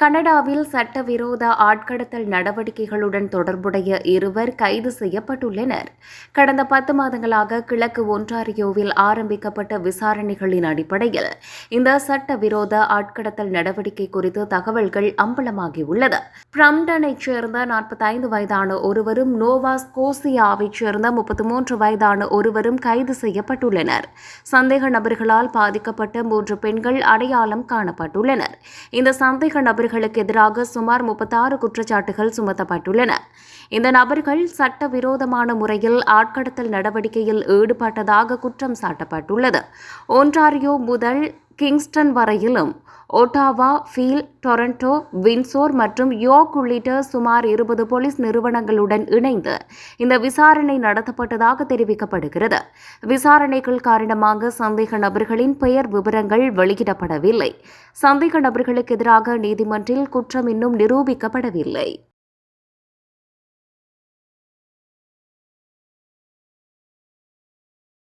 கனடாவில் சட்டவிரோத ஆட்கடத்தல் நடவடிக்கைகளுடன் தொடர்புடைய இருவர் கைது செய்யப்பட்டுள்ளனர். கடந்த பத்து மாதங்களாக கிழக்கு ஒன்டாரியோவில் ஆரம்பிக்கப்பட்ட விசாரணைகளின் அடிப்படையில் இந்த சட்டவிரோத ஆட்கடத்தல் நடவடிக்கை குறித்து தகவல்கள் அம்பலமாகியுள்ளது. பிரம்டனைச் சேர்ந்த நாற்பத்தைந்து வயதான ஒருவரும் நோவா ஸ்கோசியாவைச் சேர்ந்த முப்பத்தி மூன்று வயதான ஒருவரும் கைது செய்யப்பட்டுள்ளனர். சந்தேக நபர்களால் பாதிக்கப்பட்ட மூன்று பெண்கள் அடையாளம் காணப்பட்டுள்ளனர். இந்த சந்தேக நபர்கள் நபர்களுக்கு எதிராக சுமார் முப்பத்தாறு குற்றச்சாட்டுகள் சுமத்தப்பட்டுள்ளன. இந்த நபர்கள் சட்டவிரோதமான முறையில் ஆட்கடத்தல் நடவடிக்கையில் ஈடுபட்டதாக குற்றம் சாட்டப்பட்டுள்ளது. ஒன்டாரியோ முதல் கிங்ஸ்டன் வரையிலும் ஒட்டாவா ஃபீல் டொரண்டோ வின்சோர் மற்றும் யோர்க் உள்ளிட்ட சுமார் இருபது போலீஸ் நிறுவனங்களுடன் இணைந்து இந்த விசாரணை நடத்தப்பட்டதாக தெரிவிக்கப்படுகிறது. விசாரணைகள் காரணமாக சந்தேக நபர்களின் பெயர் விவரங்கள் வெளியிடப்படவில்லை. சந்தேக நபர்களுக்கு எதிராக நீதிமன்றில் குற்றம் இன்னும் நிரூபிக்கப்படவில்லை.